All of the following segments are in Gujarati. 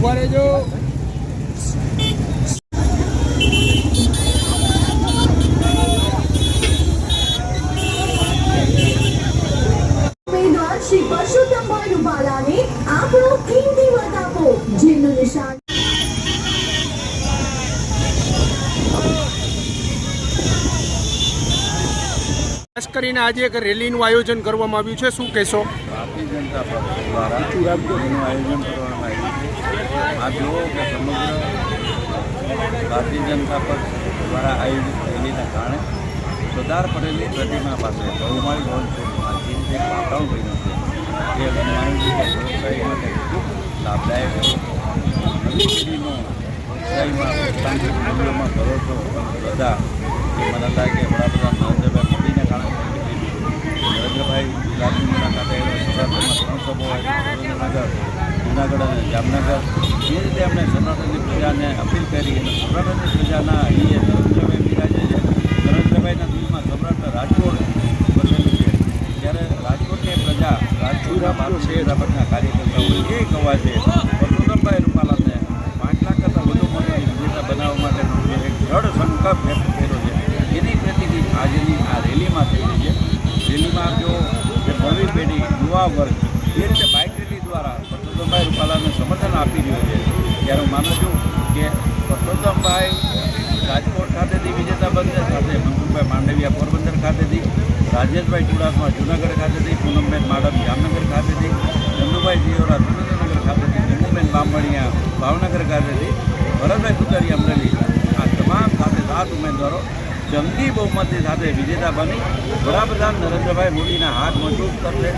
ઊભા રહેજો. ખાસ કરીને આજે એક રેલીનું આયોજન કરવામાં આવ્યું છે. શું કહેશો? ભારતીય જનતા દ્વારા આયોજન કરવામાં આવ્યું આ જુઓ કે સમગ્ર ભારતીય જનતા પક્ષ દ્વારા આયોજિત રેલીના કારણે સરદાર પટેલની પ્રતિમા પાસે બહુમાળી હોલ છે. જે વાતાવરણ બન્યું છે, એ માનું વ્યવસાય માટે ખૂબ લાભદાયક છે. નવી પેઢીનો વ્યવસાયમાં બધા એ મને લાગે વડાપ્રધાન નરેન્દ્રભાઈ મોદીને કારણે નરેન્દ્રભાઈ, ગુજરાતની મુલાકાતે આવ્યા ત્રણ સભો આવી જુનાગઢ અને જામનગર એ રીતે એમણે સૌરાષ્ટ્રની પ્રજાને અપીલ કરી અને સૌરાષ્ટ્રની પ્રજાના એ નરેન્દ્રભાઈ બિરાજે છે નરેન્દ્રભાઈના દિલમાં સૌરાષ્ટ્ર રાજકોટ વસેલું છે. ત્યારે રાજકોટની પ્રજા રાજકોટના જનતા પક્ષના કાર્યકર્તાઓ એ કહેવા છે. પરસોત્તમભાઈ રૂપાલાને પાંચ લાખ કરતાં વધુ મોટી વિજેતા બનાવવા માટેનો જે એક દ્રઢ સંકલ્પ વ્યક્ત કર્યો છે, એની પ્રતિનિધિ આજની આ રેલીમાં થઈ રહી છે. રેલીમાં જો જે નવી પેઢી, યુવા વર્ગ એ રીતે બાઇક પરસોત્તમભાઈ રૂપાલાને સમર્થન આપી રહ્યો છે. ત્યારે હું માનું છું કે પરસોત્તમભાઈ રાજકોટ ખાતેથી વિજેતા બનશે સાથે મનસુખભાઈ માંડવિયા પોરબંદર ખાતેથી, રાજેશભાઈ ચુડાસમા જુનાગઢ ખાતેથી, પૂનમબેન માડમ જામનગર ખાતેથી ચંદુભાઈ જીઓરા સુરેન્દ્રનગર ખાતેથી ચંદુબેન બામણિયા ભાવનગર ખાતેથી જંગી બહુમતી સાથે વિજેતા બની વડાપ્રધાન નરેન્દ્રભાઈ મોદીના હાથ મજબૂત કરશે.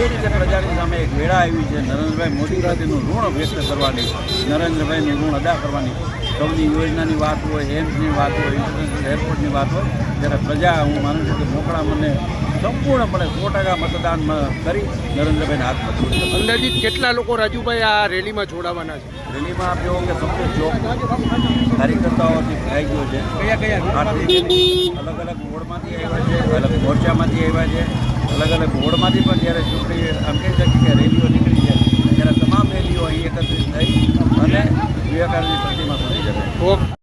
એ રીતે પ્રજાની સામે એક વેળા આવી છે. નરેન્દ્રભાઈ મોદી પ્રત્યેનું ઋણ વ્યક્ત કરવાની, નરેન્દ્રભાઈનું ઋણ અદા કરવાની. સૌની યોજનાની વાત હોય, એમ્સની વાત હોય ઇન્ટરનેશનલ એરપોર્ટની વાત હોય, ત્યારે પ્રજા, હું માનું છું કે મોકળા મને સંપૂર્ણપણે સો ટકા મતદાન કરી નરેન્દ્રભાઈને હાથ મજબૂત અંદાજિત કેટલા લોકો રાજુભાઈ આ રેલીમાં જોડાવાના છે? રેલીમાં આપ જોવો કે સંપૂર્ણ ચોક કાર્યકર્તાઓથી ભરાઈ ગયો છે. કયા કયા? અલગ અલગ બોર્ડમાંથી આવ્યા છે અલગ મોરચામાંથી આવ્યા છે અલગ અલગ મોડમાંથી પણ જ્યારે ચૂંટણી આમ કહી શકીએ કે રેલીઓ નીકળી છે ત્યારે તમામ રેલીઓ અહીં એકત્રિત થઈ અને વિવેકાનંદની પ્રતિમા સુધી જશે.